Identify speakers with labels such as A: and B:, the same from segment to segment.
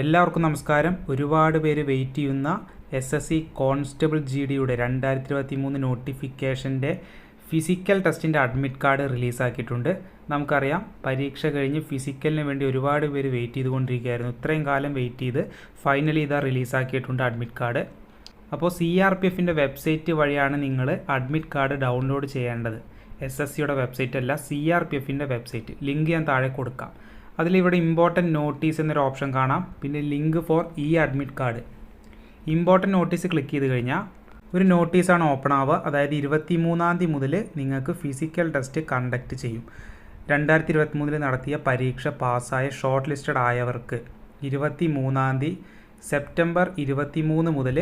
A: എല്ലാവർക്കും നമസ്കാരം. ഒരുപാട് പേര് വെയിറ്റ് ചെയ്യുന്ന S S C constable G ഡിയുടെ രണ്ടായിരത്തി ഇരുപത്തി മൂന്ന് നോട്ടിഫിക്കേഷന്റെ ഫിസിക്കൽ ടെസ്റ്റിന്റെ അഡ്മിറ്റ് കാർഡ് റിലീസാക്കിയിട്ടുണ്ട് നമുക്കറിയാം പരീക്ഷ കഴിഞ്ഞ് ഫിസിക്കലിന് വേണ്ടി ഒരുപാട് പേര് വെയിറ്റ് ചെയ്തുകൊണ്ടിരിക്കുകയായിരുന്നു. ഇത്രയും കാലം വെയിറ്റ് ചെയ്ത് ഫൈനലി ഇതാ റിലീസാക്കിയിട്ടുണ്ട് അഡ്മിറ്റ് കാർഡ് അപ്പോൾ സി ആർ പി എഫിന്റെ വെബ്സൈറ്റ് വഴിയാണ് നിങ്ങൾ അഡ്മിറ്റ് കാർഡ് ഡൗൺലോഡ് ചെയ്യേണ്ടത്. എസ് എസ് സിയുടെ വെബ്സൈറ്റ് അല്ല സി ആർ പി എഫിന്റെ വെബ്സൈറ്റ് ലിങ്ക് ഞാൻ താഴെ കൊടുക്കാം. അതിലിവിടെ ഇമ്പോർട്ടന്റ് നോട്ടീസ് എന്നൊരു ഓപ്ഷൻ കാണാം. പിന്നെ link for e admit card important notice click ചെയ്ത് കഴിഞ്ഞാൽ ഒരു നോട്ടീസാണ് ഓപ്പൺ ആവുക. അതായത് ഇരുപത്തി മൂന്നാം തീയതി മുതൽ നിങ്ങൾക്ക് ഫിസിക്കൽ ടെസ്റ്റ് കണ്ടക്ട് ചെയ്യും. രണ്ടായിരത്തി ഇരുപത്തി മൂന്നിൽ നടത്തിയ പരീക്ഷ പാസ്സായ ഷോർട്ട് ലിസ്റ്റഡ് ആയവർക്ക് ഇരുപത്തി മൂന്നാം തീയതി സെപ്റ്റംബർ ഇരുപത്തി മൂന്ന് മുതൽ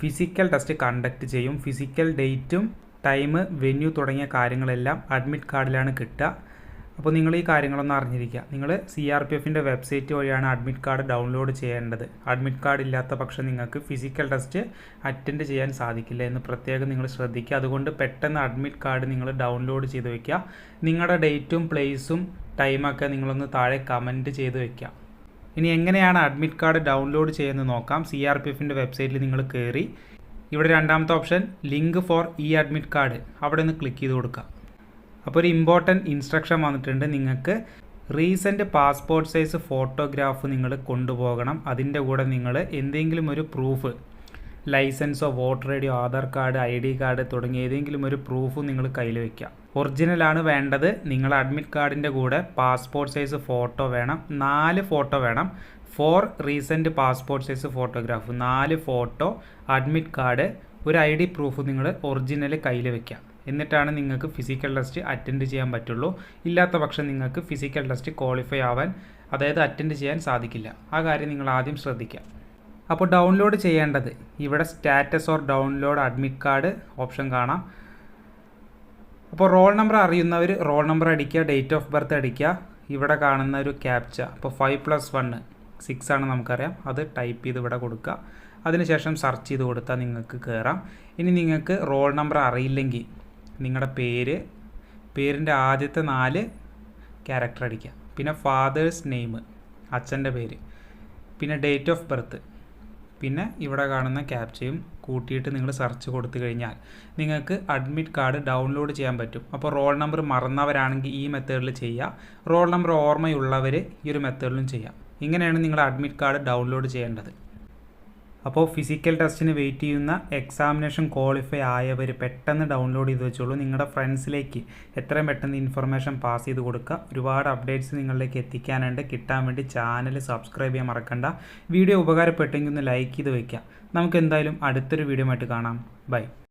A: ഫിസിക്കൽ ടെസ്റ്റ് കണ്ടക്ട് ചെയ്യും. ഫിസിക്കൽ ഡേറ്റും ടൈം വെന്യൂ തുടങ്ങിയ കാര്യങ്ങളെല്ലാം അഡ്മിറ്റ് കാർഡിലാണ് കിട്ടുക. അപ്പോൾ നിങ്ങൾ ഈ കാര്യങ്ങളൊന്നും അറിഞ്ഞിരിക്കുക. നിങ്ങൾ സി ആർ പി എഫിന്റെ വെബ്സൈറ്റ് വഴിയാണ് അഡ്മിറ്റ് കാർഡ് ഡൗൺലോഡ് ചെയ്യേണ്ടത്. അഡ്മിറ്റ് കാർഡ് ഇല്ലാത്ത പക്ഷം നിങ്ങൾക്ക് ഫിസിക്കൽ ടെസ്റ്റ് അറ്റൻഡ് ചെയ്യാൻ സാധിക്കില്ല എന്ന് പ്രത്യേകം നിങ്ങൾ ശ്രദ്ധിക്കുക. അതുകൊണ്ട് പെട്ടെന്ന് അഡ്മിറ്റ് കാർഡ് നിങ്ങൾ ഡൗൺലോഡ് ചെയ്ത് വയ്ക്കുക നിങ്ങളുടെ ഡേറ്റും പ്ലേസും ടൈമൊക്കെ നിങ്ങളൊന്ന് താഴെ കമന്റ് ചെയ്ത് വയ്ക്കുക ഇനി എങ്ങനെയാണ് അഡ്മിറ്റ് കാർഡ് ഡൗൺലോഡ് ചെയ്യുന്നത് നോക്കാം. സി ആർ പി എഫിന്റെ വെബ്സൈറ്റിൽ നിങ്ങൾ കയറി. ഇവിടെ രണ്ടാമത്തെ option link for e admit card അവിടെ ക്ലിക്ക് ചെയ്ത് കൊടുക്കുക. അപ്പോൾ ഒരു ഇമ്പോർട്ടന്റ് ഇൻസ്ട്രക്ഷൻ വന്നിട്ടുണ്ട്. നിങ്ങൾക്ക് റീസെന്റ് പാസ്പോർട്ട് സൈസ് ഫോട്ടോഗ്രാഫ് നിങ്ങൾ കൊണ്ടുപോകണം. അതിന്റെ കൂടെ നിങ്ങൾ എന്തെങ്കിലും ഒരു പ്രൂഫ് ലൈസൻസോ voter I deo Aadhaar card I D card തുടങ്ങിയ ഏതെങ്കിലും ഒരു പ്രൂഫ് നിങ്ങൾ കയ്യിൽ വയ്ക്കുക ഒറിജിനലാണ് വേണ്ടത്. നിങ്ങൾ അഡ്മിറ്റ് കാർഡിന്റെ കൂടെ പാസ്പോർട്ട് സൈസ് ഫോട്ടോ വേണം. നാല് ഫോട്ടോ വേണം. Four recent passport size photograph നാല് ഫോട്ടോ അഡ്മിറ്റ് കാർഡ് ഒരു ഐ ഡി പ്രൂഫ് നിങ്ങൾ ഒറിജിനൽ കയ്യിൽ വയ്ക്കുക എന്നിട്ടാണ് നിങ്ങൾക്ക് ഫിസിക്കൽ ടെസ്റ്റ് അറ്റൻഡ് ചെയ്യാൻ പറ്റുള്ളൂ. ഇല്ലാത്ത പക്ഷം നിങ്ങൾക്ക് ഫിസിക്കൽ ടെസ്റ്റ് ക്വാളിഫൈ ആവാൻ അതായത് അറ്റൻഡ് ചെയ്യാൻ സാധിക്കില്ല. ആ കാര്യം നിങ്ങൾ ആദ്യം ശ്രദ്ധിക്കുക. അപ്പോൾ ഡൗൺലോഡ് ചെയ്യേണ്ടത്. ഇവിടെ status or download admit card option കാണാം. അപ്പോൾ റോൾ നമ്പർ അറിയുന്നവർ റോൾ നമ്പർ അടിക്കുക ഡേറ്റ് ഓഫ് ബർത്ത് അടിക്കുക. ഇവിടെ കാണുന്ന ഒരു ക്യാപ്ച അപ്പോൾ ഫൈവ് പ്ലസ് വണ്ണ് സിക്സ് ആണ് നമുക്കറിയാം. അത് ടൈപ്പ് ചെയ്ത് ഇവിടെ കൊടുക്കുക. അതിനുശേഷം സെർച്ച് ചെയ്ത് കൊടുത്താൽ നിങ്ങൾക്ക് കയറാം ഇനി നിങ്ങൾക്ക് റോൾ നമ്പർ അറിയില്ലെങ്കിൽ നിങ്ങളുടെ പേര് പേരിന്റെ ആദ്യത്തെ നാല് ക്യാരക്ടർ അടിക്കുക പിന്നെ ഫാദേഴ്സ് നെയിം അച്ഛന്റെ പേര്. പിന്നെ ഡേറ്റ് ഓഫ് ബർത്ത് പിന്നെ ഇവിടെ കാണുന്ന ക്യാപ്ചയും കൂട്ടിയിട്ട് നിങ്ങൾ സെർച്ച് കൊടുത്തു കഴിഞ്ഞാൽ നിങ്ങൾക്ക് അഡ്മിറ്റ് കാർഡ് ഡൗൺലോഡ് ചെയ്യാൻ പറ്റും. അപ്പോൾ റോൾ നമ്പർ മറന്നവരാണെങ്കിൽ ഈ മെത്തേഡിൽ ചെയ്യുക റോൾ നമ്പർ ഓർമ്മയുള്ളവർ ഈ ഒരു മെത്തേഡിലും ചെയ്യാം. ഇങ്ങനെയാണ് നിങ്ങൾ അഡ്മിറ്റ് കാർഡ് ഡൗൺലോഡ് ചെയ്യേണ്ടത്. അപ്പോൾ ഫിസിക്കൽ ടെസ്റ്റിന് വെയിറ്റ് ചെയ്യുന്ന എക്സാമിനേഷൻ ക്വാളിഫൈ ആയവർ പെട്ടെന്ന് ഡൗൺലോഡ് ചെയ്ത് വെച്ചോളൂ. നിങ്ങളുടെ ഫ്രണ്ട്സിലേക്ക് എത്രയും പെട്ടെന്ന് ഇൻഫർമേഷൻ പാസ് ചെയ്ത് കൊടുക്കുക. ഒരുപാട് അപ്ഡേറ്റ്സ് നിങ്ങളിലേക്ക് എത്തിക്കാനുണ്ട്. കിട്ടാൻ വേണ്ടി ചാനൽ സബ്സ്ക്രൈബ് ചെയ്യാൻ മറക്കണ്ട. വീഡിയോ ഉപകാരപ്പെട്ടെങ്കിൽ ഒന്ന് ലൈക്ക് ചെയ്ത് വയ്ക്കുക നമുക്ക് എന്തായാലും അടുത്തൊരു വീഡിയോ ആയിട്ട് കാണാം. ബൈ